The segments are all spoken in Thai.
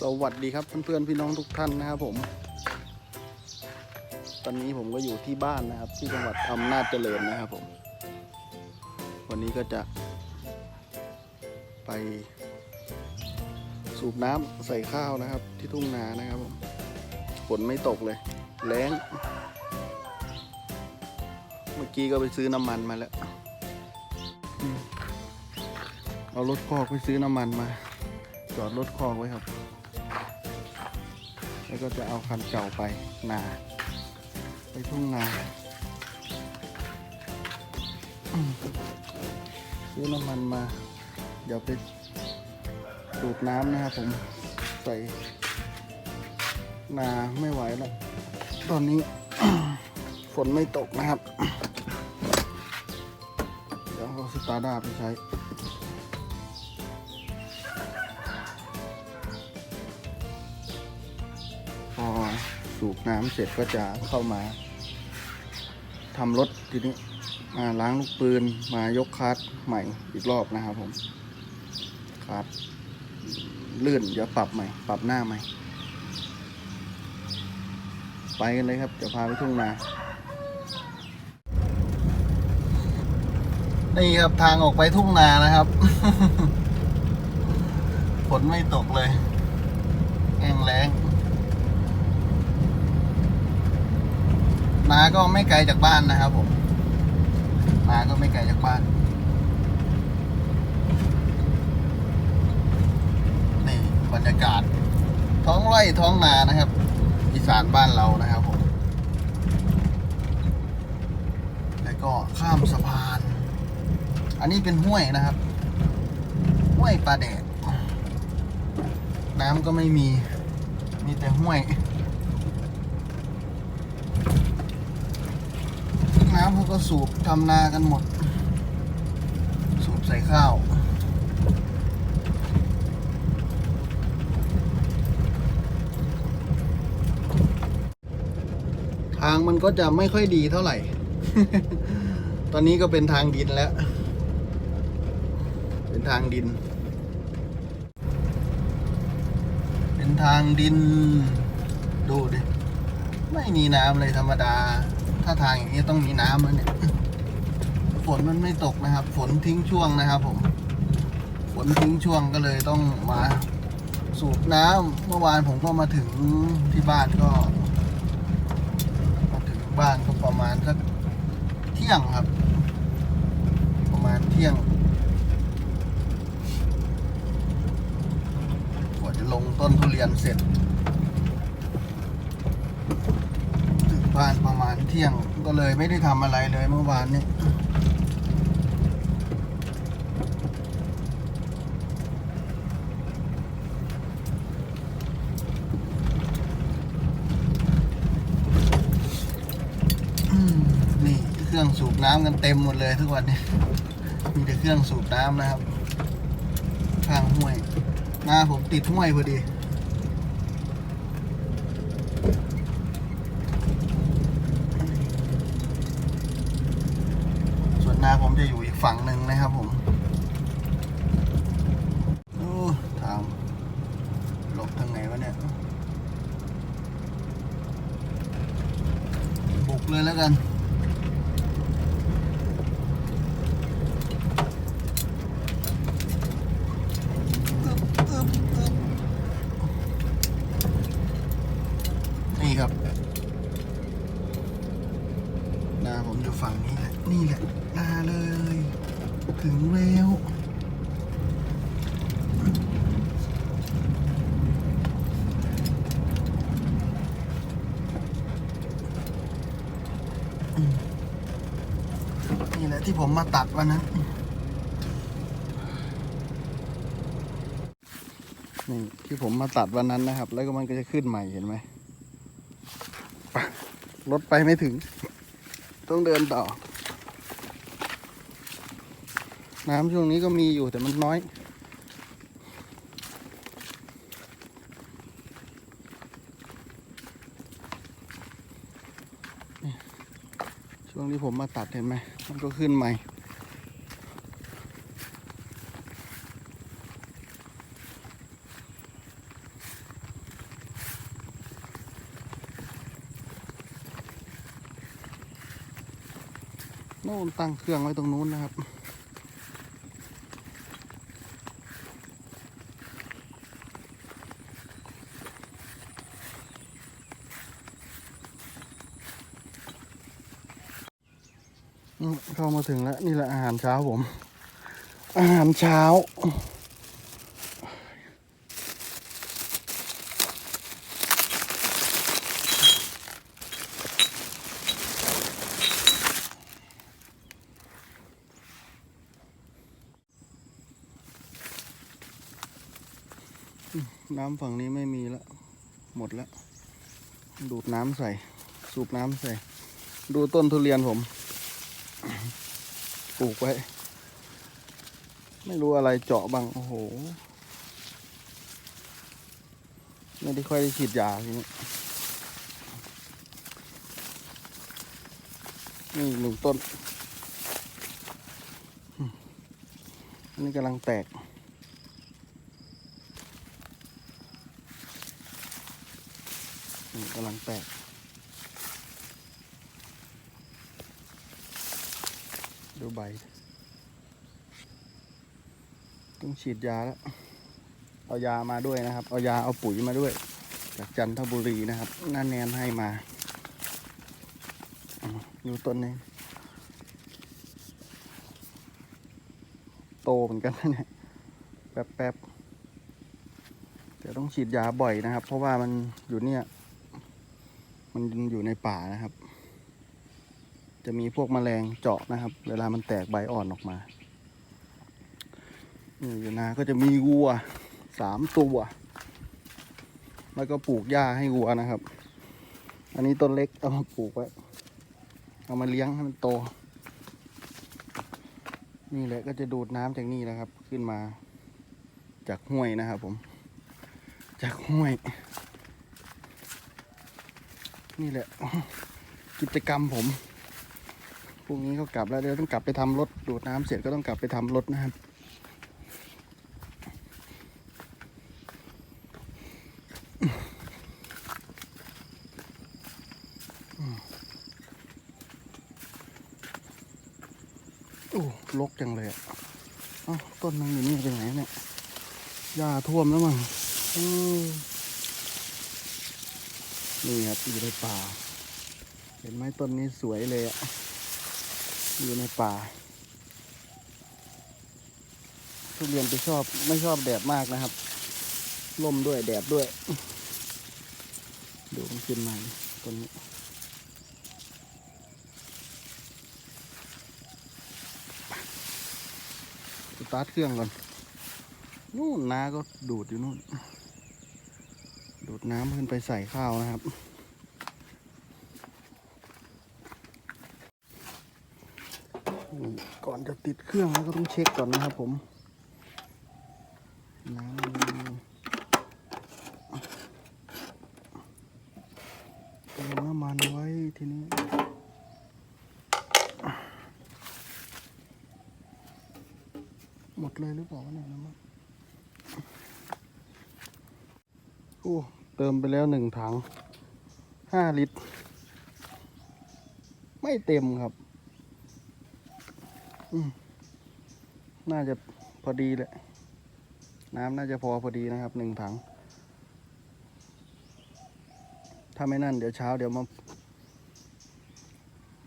สวัสดีครับเพื่อนๆพี่น้องทุกท่านนะครับผม ตอนนี้ผมก็อยู่ที่บ้านนะครับ ที่จังหวัดอำนาจเจริญนะครับผม วันนี้ก็จะ ไปสูบน้ำใส่ข้าวนะครับ ที่ทุ่งนานะครับผมฝนไม่ตกเลย แล้ง เมื่อกี้ก็ไปซื้อน้ำมันมาแล้ว เอารถคอกไปซื้อน้ำมันมา จอดรถคอกไว้ครับ แล้วก็จะเอาคันเก่าไปนา ไปทุ่งนาซื้อน้ำมันมา เดี๋ยวไปดูดน้ำนะครับผมใส่นาไม่ไหวแล้ว ตอนนี้ฝนไม่ตกนะครับ เดี๋ยวเอาสตาร์ด้าไปใช้ สูบน้ำเสร็จก็จะเข้ามาทำรถทีนี้มาล้างลูกปืนมายกคาร์ดใหม่อีกรอบนะครับผมคาร์ดลื่นเดี๋ยวปรับใหม่ ปรับหน้าใหม่ ไปกันเลยครับเดี๋ยวพาไปทุ่งนานี่ครับทางออกไปทุ่งนานะครับฝนไม่ตกเลยแห้งแล้ง นาก็ไม่ไกลจากบ้านนะครับผมนาก็ไม่ไกลจากบ้าน นี่บรรยากาศ ท้องไร่ท้องนานะครับ อีสานบ้านเรานะครับผม แล้วก็ข้ามสะพาน อันนี้เป็นห้วยนะครับ ห้วยปลาแดด น้ำก็ไม่มี มีแต่ห้วย น้ำเขาก็สูบทำนากันหมด สูบใส่ข้าวทางมันก็จะไม่ค่อยดีเท่าไหร่ ตอนนี้ก็เป็นทางดินแล้ว เป็นทางดิน เป็นทางดิน ดูดิ ไม่มีน้ำเลยธรรมดา ถ้าทางอย่างนี้ต้องมีน้ำแล้วเนี่ย ฝนมันไม่ตกนะครับ ฝนทิ้งช่วงนะครับ ผม ฝนทิ้งช่วงก็เลยต้องมาสูบน้ำเมื่อวานผมก็มาถึงที่บ้านก็มาถึงบ้านก็ประมาณสักเที่ยงครับ ประมาณเที่ยงกว่าจะลงต้นทุเรียนเสร็จ ถึง บ้านประมาณเที่ยงก็เลยไม่ได้ทำอะไรเลยเมื่อวานนี้นี่เครื่องสูบน้ำกันเต็มหมดเลยทุกวันนี้มีแต่เครื่องสูบน้ำนะครับ ข้างห้วย หน้าผมติดห้วยพอดี ส่วนนาผมจะอยู่อีก ฝั่งหนึ่งนะครับผมโอ้ทางหลบทางไหนวะเนี่ย บุกเลยแล้วกัน อึ๊บอึ๊บอึ๊บนี่ครับ นาผมอยู่ฝั่งนี้แหละ นี่แหละ นาเลย ถึงแล้วนี่แหละที่ผมมาตัดวันนั้น นี่ที่ผมมาตัดวันนั้นนะครับ แล้วก็มันก็จะขึ้นใหม่เห็นไหมรถไปไม่ถึง ต้องเดินต่อ น้ำช่วงนี้ก็มีอยู่แต่มันน้อย ช่วงที่ผมมาตัดเห็นไหมมันก็ขึ้นใหม่โน่นตั้งเครื่องไว้ตรงนู้นนะครับ ถึงแล้ว นี่แหละอาหารเช้าผม อาหารเช้า น้ำฝั่งนี้ไม่มีแล้ว หมดแล้ว ดูดน้ำใส่ สูบน้ำใส่ ดูต้นทุเรียนผม ปลูกไว้ ไม่รู้อะไรเจาะบ้าง โอ้โห ไม่ได้ค่อยได้ฉีดยาทีนี้นี่หนึ่งต้น อันนี้กำลังแตก กำลังแตก ดูใบ ต้องฉีดยาแล้ว เอายามาด้วยนะครับ เอายาเอาปุ๋ยมาด้วย จากจันทบุรีนะครับน่าแนนให้มาอยู่ต้นนี้ โตเหมือนกันนะเนี่ยแป๊บๆแต่ต้องฉีดยาบ่อยนะครับ เพราะว่ามันอยู่เนี่ย มันอยู่ในป่านะครับ จะมีพวกแมลงเจาะนะครับ เวลามันแตกใบอ่อนออกมานี่อยู่นาก็จะมีวัวสามตัว แล้วก็ปลูกหญ้าให้วัวนะครับ อันนี้ต้นเล็กเอามาปลูกไว้ เอามาเลี้ยงให้มันโต นี่แหละก็จะดูดน้ำจากนี่นะครับ ขึ้นมาจากห้วยนะครับผม จากห้วย นี่แหละกิจกรรมผม พรุ่งนี้ก็กลับแล้วเดี๋ยวต้องกลับไปทำรถดูดน้ำเสร็จก็ต้องกลับไปทำรถนะครับโอ้ลกจังเลยอะเอ้ต้นนึงอยู่นี่ไปไหนเนี่ยหญ้าท่วมแล้วมั้งนี่ครับอยู่ในป่า เห็นไหมต้นนี้สวยเลยอะ อยู่ในป่า ทุเรียนไปชอบไม่ชอบแดดมากนะครับล่มด้วยแดดด้วย ดูมันขึ้นมาต้นนี้สตาร์ทเครื่องก่อนนู่นน้าก็ดูดอยู่นู่น ดูดน้ำขึ้นไปใส่ข้าวนะครับ ก่อนจะติดเครื่องก็ต้องเช็คก่อนนะครับผมน้ำเติมน้ำมันไว้ทีนี้หมดเลยหรือเปล่าเนี่ยน้ำมันโอ้เติมไปแล้วหนึ่งถังห้าลิตร ไม่เต็มครับ น่าจะพอดีแหละ น้ำน่าจะพอพอดีนะครับหนึ่งถัง ถ้าไม่นั่นเดี๋ยวเช้าเดี๋ยวมา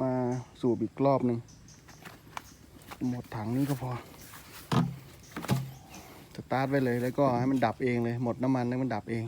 มาสูบอีกรอบหนึ่งหมดถังนี้ก็พอสตาร์ทไว้เลยแล้วก็ให้มันดับเองเลย หมดน้ำมันแล้วมันดับเอง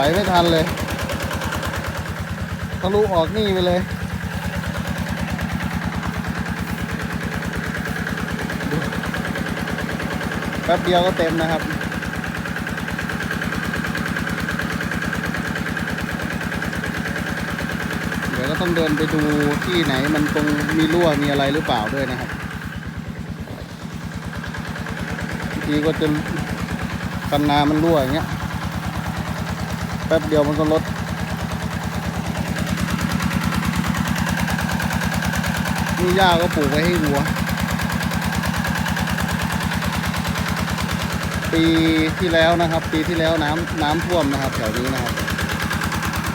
ไหลไม่ทันเลยทะลุออกนี่ไปเลยแป๊บเดียวก็เต็มนะครับเดี๋ยวก็ต้องเดินไปดูที่ไหนมันตรงมีรั่วมีอะไรหรือเปล่าด้วยนะครับบางทีก็จะคันนามันรั่วอย่างเงี้ย แป๊บเดียวมันก็ลด นี่หญ้าก็ปลูกไว้ให้วัว ปีที่แล้วนะครับ ปีที่แล้วน้ำน้ำท่วมนะครับ แถวนี้นะครับ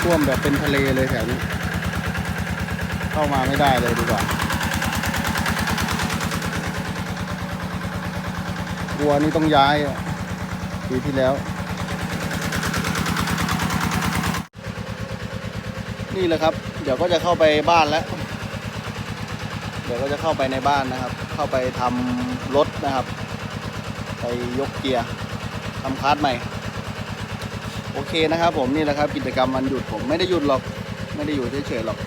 ท่วมแบบเป็นทะเลเลยแถวนี้ เข้ามาไม่ได้เลยดีกว่าวัวนี่ต้องย้ายปีที่แล้ว นี่แหละครับ เดี๋ยวก็จะเข้าไปบ้านแล้ว เดี๋ยวก็จะเข้าไปในบ้านนะครับ เข้าไปทำรถนะครับ ไปยกเกียร์ทำคาร์ดใหม่ โอเคนะครับ ผมนี่แหละครับ กิจกรรมวันหยุดผมไม่ได้หยุดหรอก ไม่ได้อยู่เฉยๆหรอก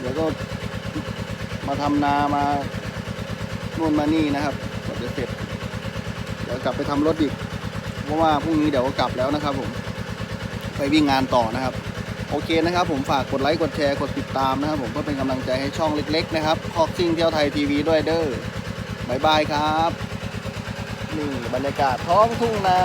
เดี๋ยวก็มาทำนามานู่นมานี่นะครับกว่าจะเสร็จ เดี๋ยวกลับไปทำรถอีกเพราะว่าพรุ่งนี้เดี๋ยวก็กลับแล้วนะครับ ผมไปวิ่งงานต่อนะครับ โอเคนะครับ ผมฝากกดไลค์กดแชร์กดติดตามนะครับ ผมก็เป็นกำลังใจให้ช่องเล็ก ๆ นะครับคอกซิ่งเที่ยวไทยทีวีด้วยเด้อบายบายครับ นี่บรรยากาศท้องทุ่งนา